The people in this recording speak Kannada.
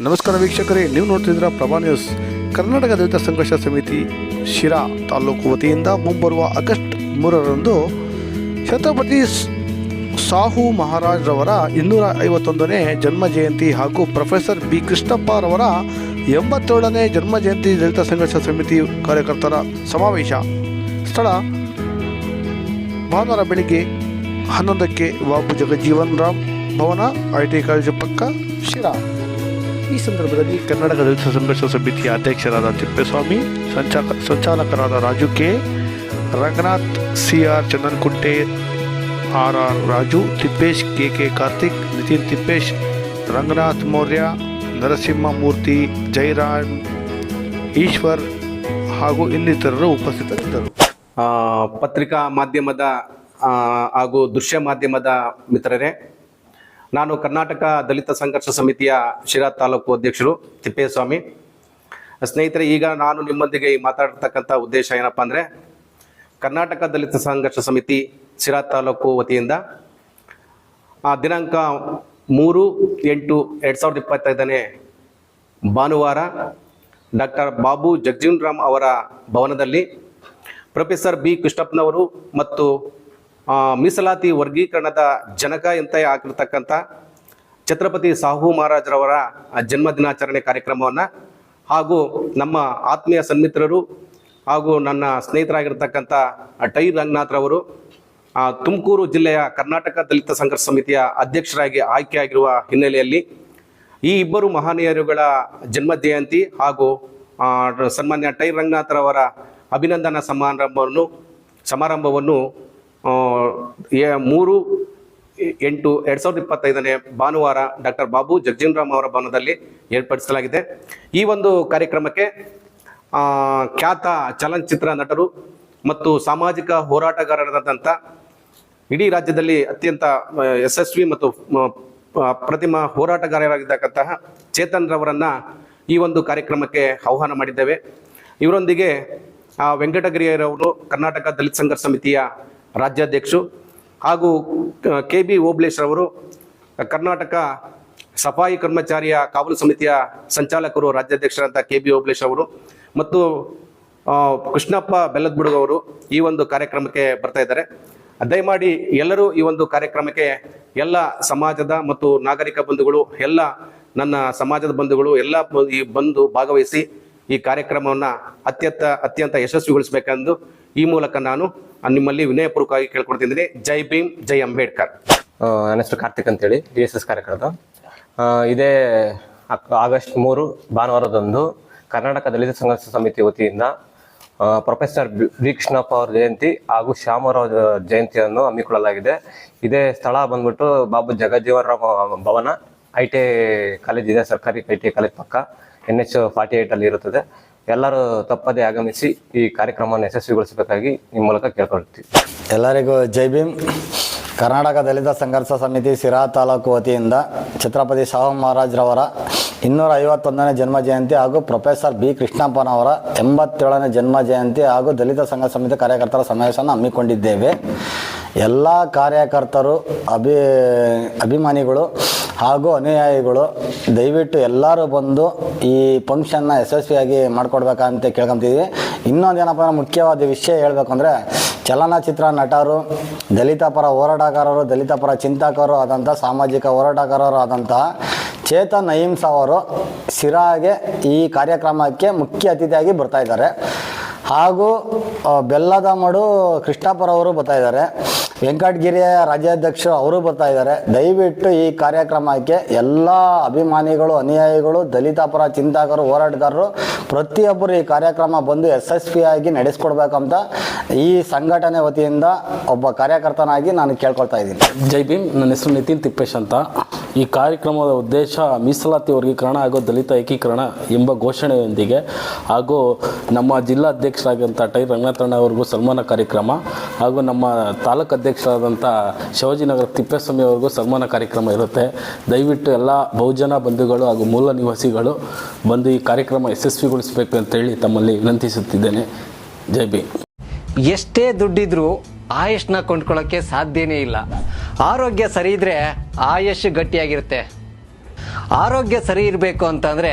ನಮಸ್ಕಾರ ವೀಕ್ಷಕರೇ, ನೀವು ನೋಡ್ತಿದ್ದೀರಾ ಪ್ರಭಾ ನ್ಯೂಸ್. ಕರ್ನಾಟಕ ದಲಿತ ಸಂಘರ್ಷ ಸಮಿತಿ ಶಿರಾ ತಾಲೂಕು ವತಿಯಿಂದ ಮುಂಬರುವ ಆಗಸ್ಟ್ ಮೂರರಂದು ಛತ್ರಪತಿ ಸಾಹು ಮಹಾರಾಜ್ ರವರ ಇನ್ನೂರ ಐವತ್ತೊಂದನೇ ಜನ್ಮ ಜಯಂತಿ ಹಾಗೂ ಪ್ರೊಫೆಸರ್ ಬಿ ಕೃಷ್ಣಪ್ಪರವರ ಎಂಬತ್ತೇಳನೇ ಜನ್ಮ ಜಯಂತಿ ದಲಿತ ಸಂಘರ್ಷ ಸಮಿತಿ ಕಾರ್ಯಕರ್ತರ ಸಮಾವೇಶ. ಸ್ಥಳ ಭಾನುವಾರ ಬೆಳಿಗ್ಗೆ ಹನ್ನೊಂದಕ್ಕೆ Babu Jagjivan Ram Bhavan, I T college ಪಕ್ಕ ಶಿರಾ. ಈ ಸಂದರ್ಭದಲ್ಲಿ ಕರ್ನಾಟಕ ದಲಿತ ಸಂಘರ್ಷ ಸಮಿತಿಯ ಅಧ್ಯಕ್ಷರಾದ ತಿಪ್ಪೇಸ್ವಾಮಿ ಸಂಚಾಲಕ ಸಂಚಾಲಕರಾದ Raju K. Ranganath C R Chandankunte R R Raju, Thippesh K K Karthik, Nitin Thippesh, Ranganath Maurya Narasimhamurthy Jairam Eshwar ಹಾಗೂ ಇನ್ನಿತರರು ಉಪಸ್ಥಿತರಿದ್ದರು. ಪತ್ರಿಕಾ ಮಾಧ್ಯಮದ ಹಾಗೂ ದೃಶ್ಯ ಮಾಧ್ಯಮದ ಮಿತ್ರರೇ ನಾನು ಕರ್ನಾಟಕ ದಲಿತ ಸಂಘರ್ಷ ಸಮಿತಿಯ ಶಿರಾ ತಾಲೂಕು ಅಧ್ಯಕ್ಷರು ತಿಪ್ಪೇಸ್ವಾಮಿ. ಸ್ನೇಹಿತರೆ, ಈಗ ನಾನು ನಿಮ್ಮೊಂದಿಗೆ ಮಾತಾಡ್ತಕ್ಕಂಥ ಉದ್ದೇಶ ಏನಪ್ಪ ಅಂದರೆ, ಕರ್ನಾಟಕ ದಲಿತ ಸಂಘರ್ಷ ಸಮಿತಿ ಶಿರಾ ತಾಲೂಕು ವತಿಯಿಂದ ದಿನಾಂಕ ಮೂರು ಎಂಟು ಎರಡು ಸಾವಿರದ ಇಪ್ಪತ್ತೈದನೇ ಭಾನುವಾರ ಡಾಕ್ಟರ್ ಬಾಬು ಜಗಜೀವನ್ ರಾಮ್ ಅವರ ಭವನದಲ್ಲಿ ಪ್ರೊಫೆಸರ್ ಬಿ ಕೃಷ್ಣಪ್ಪನವರು ಮತ್ತು ಮೀಸಲಾತಿ ವರ್ಗೀಕರಣದ ಜನಕ ಎಂತ ಆಗಿರ್ತಕ್ಕಂಥ ಛತ್ರಪತಿ ಸಾಹು ಮಹಾರಾಜರವರ ಜನ್ಮ ದಿನಾಚರಣೆ ಕಾರ್ಯಕ್ರಮವನ್ನು ಹಾಗೂ ನಮ್ಮ ಆತ್ಮೀಯ ಸನ್ಮಿತ್ರರು ಹಾಗೂ ನನ್ನ ಸ್ನೇಹಿತರಾಗಿರ್ತಕ್ಕಂಥ ಟೈ ರಂಗನಾಥ್ರವರು ತುಮಕೂರು ಜಿಲ್ಲೆಯ ಕರ್ನಾಟಕ ದಲಿತ ಸಂಘರ್ಷ ಸಮಿತಿಯ ಅಧ್ಯಕ್ಷರಾಗಿ ಆಯ್ಕೆಯಾಗಿರುವ ಹಿನ್ನೆಲೆಯಲ್ಲಿ ಈ ಇಬ್ಬರು ಮಹನೀಯರುಗಳ ಜನ್ಮ ಜಯಂತಿ ಹಾಗೂ ಸನ್ಮಾನ್ಯ ಟೈ ರಂಗನಾಥ್ರವರ ಅಭಿನಂದನಾ ಸಮಾರಂಭವನ್ನು ಸಮಾರಂಭವನ್ನು ಮೂರು ಎಂಟು, ಎರಡು ಸಾವಿರದ ಇಪ್ಪತ್ತೈದನೇ ಭಾನುವಾರ ಡಾಕ್ಟರ್ ಬಾಬು ಜಗಜೀನ್ರಾಮ್ ಅವರ ಭವನದಲ್ಲಿ ಏರ್ಪಡಿಸಲಾಗಿದೆ. ಈ ಒಂದು ಕಾರ್ಯಕ್ರಮಕ್ಕೆ ಖ್ಯಾತ ಚಲನಚಿತ್ರ ನಟರು ಮತ್ತು ಸಾಮಾಜಿಕ ಹೋರಾಟಗಾರರಾದಂಥ ಇಡೀ ರಾಜ್ಯದಲ್ಲಿ ಅತ್ಯಂತ ಯಶಸ್ವಿ ಮತ್ತು ಪ್ರತಿಮ ಹೋರಾಟಗಾರರಾಗಿರ್ತಕ್ಕಂತಹ ಚೇತನ್ ರವರನ್ನ ಈ ಒಂದು ಕಾರ್ಯಕ್ರಮಕ್ಕೆ ಆಹ್ವಾನ ಮಾಡಿದ್ದೇವೆ. ಇವರೊಂದಿಗೆ ವೆಂಕಟಗಿರಿಯರವರು ಕರ್ನಾಟಕ ದಲಿತ ಸಂಘರ್ಷ ಸಮಿತಿಯ ರಾಜ್ಯಾಧ್ಯಕ್ಷರು ಹಾಗೂ ಕೆ ಬಿ ಓಬ್ಳೇಶ್ ರವರು ಕರ್ನಾಟಕ ಸಫಾಯಿ ಕರ್ಮಚಾರಿಯ ಕಾವಲು ಸಮಿತಿಯ ಸಂಚಾಲಕರು, ರಾಜ್ಯಾಧ್ಯಕ್ಷರಂತ ಕೆ ಬಿ ಓಬ್ಳೇಶ್ ಅವರು ಮತ್ತು ಕೃಷ್ಣಪ್ಪ ಬೆಲ್ಲದ್ಬುಡುಗವರು ಈ ಒಂದು ಕಾರ್ಯಕ್ರಮಕ್ಕೆ ಬರ್ತಾ ಇದ್ದಾರೆ. ದಯಮಾಡಿ ಎಲ್ಲರೂ ಈ ಒಂದು ಕಾರ್ಯಕ್ರಮಕ್ಕೆ ಎಲ್ಲ ಸಮಾಜದ ಮತ್ತು ನಾಗರಿಕ ಬಂಧುಗಳು, ಎಲ್ಲ ನನ್ನ ಸಮಾಜದ ಬಂಧುಗಳು, ಎಲ್ಲ ಈ ಬಂದು ಭಾಗವಹಿಸಿ ಈ ಕಾರ್ಯಕ್ರಮವನ್ನು ಅತ್ಯಂತ ಅತ್ಯಂತ ಯಶಸ್ವಿಗೊಳಿಸಬೇಕೆಂದು ಈ ಮೂಲಕ ನಾನು ನಿಮ್ಮಲ್ಲಿ ವಿನಯಪೂರ್ವಕವಾಗಿ ಕೇಳ್ಕೊಡ್ತಿದ್ದೀನಿ. ಜೈ ಭೀಮ್, ಜೈ ಅಂಬೇಡ್ಕರ್. ನನ್ನ ಹೆಸರು ಕಾರ್ತಿಕ್ ಅಂತೇಳಿ, ಡಿ ಎಸ್ ಎಸ್ ಕಾರ್ಯಕರ್ತ. ಇದೇ ಆಗಸ್ಟ್ ಮೂರು, ಭಾನುವಾರದಂದು ಕರ್ನಾಟಕ ದಲಿತ ಸಂಘರ್ಷ ಸಮಿತಿ ವತಿಯಿಂದ ಪ್ರೊಫೆಸರ್ ಬಿ ಅವರ ಜಯಂತಿ ಹಾಗೂ ಶ್ಯಾಮರಾವ್ ಜಯಂತಿಯನ್ನು ಹಮ್ಮಿಕೊಳ್ಳಲಾಗಿದೆ. ಇದೇ ಸ್ಥಳ ಬಂದ್ಬಿಟ್ಟು Babu Jagjivan Ram Bhavan, I T college ಇದೆ, ಸರ್ಕಾರಿ ಐ ಟಿ ಕಾಲೇಜ್ ಪಕ್ಕ. ಎನ್ ಎಚ್ ಫಾರ್ಟಿ ಏಯ್ಟಲ್ಲಿ ಇರುತ್ತದೆ. ಎಲ್ಲರೂ ತಪ್ಪದೇ ಆಗಮಿಸಿ ಈ ಕಾರ್ಯಕ್ರಮವನ್ನು ಯಶಸ್ವಿಗೊಳಿಸಬೇಕಾಗಿ ನಿಮ್ಮ ಮೂಲಕ ಕೇಳ್ಕೊಳ್ತೀವಿ. ಎಲ್ಲರಿಗೂ ಜೈ ಭೀಮ್. ಕರ್ನಾಟಕ ದಲಿತ ಸಂಘರ್ಷ ಸಮಿತಿ ಸಿರಾ ತಾಲೂಕು ವತಿಯಿಂದ ಛತ್ರಪತಿ ಸಾಹು ಮಹಾರಾಜ್ರವರ ಇನ್ನೂರ ಐವತ್ತೊಂದನೇ ಜನ್ಮ ಜಯಂತಿ ಹಾಗೂ ಪ್ರೊಫೆಸರ್ ಬಿ ಕೃಷ್ಣಪ್ಪನವರ ಎಂಬತ್ತೇಳನೇ ಜನ್ಮ ಜಯಂತಿ ಹಾಗೂ ದಲಿತ ಸಂಘ ಸಮಿತಿ ಕಾರ್ಯಕರ್ತರ ಸಮಾವೇಶವನ್ನು ಹಮ್ಮಿಕೊಂಡಿದ್ದೇವೆ. ಎಲ್ಲ ಕಾರ್ಯಕರ್ತರು ಅಭಿ, ಅಭಿಮಾನಿಗಳು ಹಾಗೂ ಅನುಯಾಯಿಗಳು, ದಯವಿಟ್ಟು ಎಲ್ಲರೂ ಬಂದು ಈ ಫಂಕ್ಷನ್ನ ಯಶಸ್ವಿಯಾಗಿ ಮಾಡಿಕೊಡ್ಬೇಕಂತ ಕೇಳ್ಕೊತಿದ್ವಿ. ಇನ್ನೊಂದು ಏನಪ್ಪ, ಮುಖ್ಯವಾದ ವಿಷಯ ಹೇಳಬೇಕು ಅಂದರೆ ಚಲನಚಿತ್ರ ನಟರು ದಲಿತ ಪರ ಹೋರಾಟಗಾರರು ದಲಿತ ಪರ ಚಿಂತಕರು ಆದಂಥ ಸಾಮಾಜಿಕ ಹೋರಾಟಗಾರರು ಆದಂತಹ ಚೇತನ್ ಅಹಿಂಸ ಅವರು ಸಿರಾಗೆ ಈ ಕಾರ್ಯಕ್ರಮಕ್ಕೆ ಮುಖ್ಯ ಅತಿಥಿಯಾಗಿ ಬರ್ತಾ ಇದ್ದಾರೆ. ಹಾಗೂ ಬೆಲ್ಲದ ಮಡು ಕೃಷ್ಣಪ್ಪರವರು ಬರ್ತಾ ಇದ್ದಾರೆ. ವೆಂಕಟಗಿರಿಯ ರಾಜ್ಯಾಧ್ಯಕ್ಷರು ಅವರು ಬರ್ತಾ ಇದ್ದಾರೆ. ದಯವಿಟ್ಟು ಈ ಕಾರ್ಯಕ್ರಮಕ್ಕೆ ಎಲ್ಲ ಅಭಿಮಾನಿಗಳು, ಅನುಯಾಯಿಗಳು ದಲಿತ ಪರ ಚಿಂತಕರು, ಹೋರಾಟಗಾರರು, ಪ್ರತಿಯೊಬ್ಬರು ಈ ಕಾರ್ಯಕ್ರಮ ಬಂದು ಯಶಸ್ವಿಯಾಗಿ ನಡೆಸ್ಕೊಡ್ಬೇಕಂತ ಈ ಸಂಘಟನೆ ವತಿಯಿಂದ ಒಬ್ಬ ಕಾರ್ಯಕರ್ತನಾಗಿ ನಾನು ಕೇಳ್ಕೊಳ್ತಾ ಇದ್ದೀನಿ. ಜೈ ಭೀಮ್. ನನ್ನ ಹೆಸರು ನಿತಿನ್ ತಿಪ್ಪೇಶ್ ಅಂತ. ಈ ಕಾರ್ಯಕ್ರಮದ ಉದ್ದೇಶ ಮೀಸಲಾತಿ ವರ್ಗೀಕರಣ ಹಾಗೂ ದಲಿತ ಏಕೀಕರಣ ಎಂಬ ಘೋಷಣೆಯೊಂದಿಗೆ ಹಾಗೂ ನಮ್ಮ ಜಿಲ್ಲಾಧ್ಯಕ್ಷರಾಗಿರುವಂಥ ಟೈ ರಂಗನಾಥಣ್ಣ ಅವ್ರಿಗೂ ಸನ್ಮಾನ ಕಾರ್ಯಕ್ರಮ ಹಾಗೂ ನಮ್ಮ ತಾಲೂಕು ಅಧ್ಯಕ್ಷರಾದಂಥ ಶಿವಾಜಿನಗರ ತಿಪ್ಪೇಸ್ವಾಮಿ ಅವ್ರಿಗೂ ಸನ್ಮಾನ ಕಾರ್ಯಕ್ರಮ ಇರುತ್ತೆ. ದಯವಿಟ್ಟು ಎಲ್ಲ ಬಹುಜನ ಬಂಧುಗಳು ಹಾಗೂ ಮೂಲ ನಿವಾಸಿಗಳು ಬಂದು ಈ ಕಾರ್ಯಕ್ರಮ ಯಶಸ್ವಿಗೊಳಿಸಬೇಕು ಅಂತೇಳಿ ತಮ್ಮಲ್ಲಿ ವಿನಂತಿಸುತ್ತಿದ್ದೇನೆ. ಜೈ ಬಿ ಎಷ್ಟೇ ದುಡ್ಡಿದ್ರೂ ಆಯುಷ್ನ ಕೊಂಡ್ಕೊಳ್ಳೋಕ್ಕೆ ಸಾಧ್ಯನೇ ಇಲ್ಲ. ಆರೋಗ್ಯ ಸರಿ ಇದ್ರೆ ಆಯುಷ್ ಗಟ್ಟಿಯಾಗಿರುತ್ತೆ. ಆರೋಗ್ಯ ಸರಿ ಇರಬೇಕು ಅಂತಂದ್ರೆ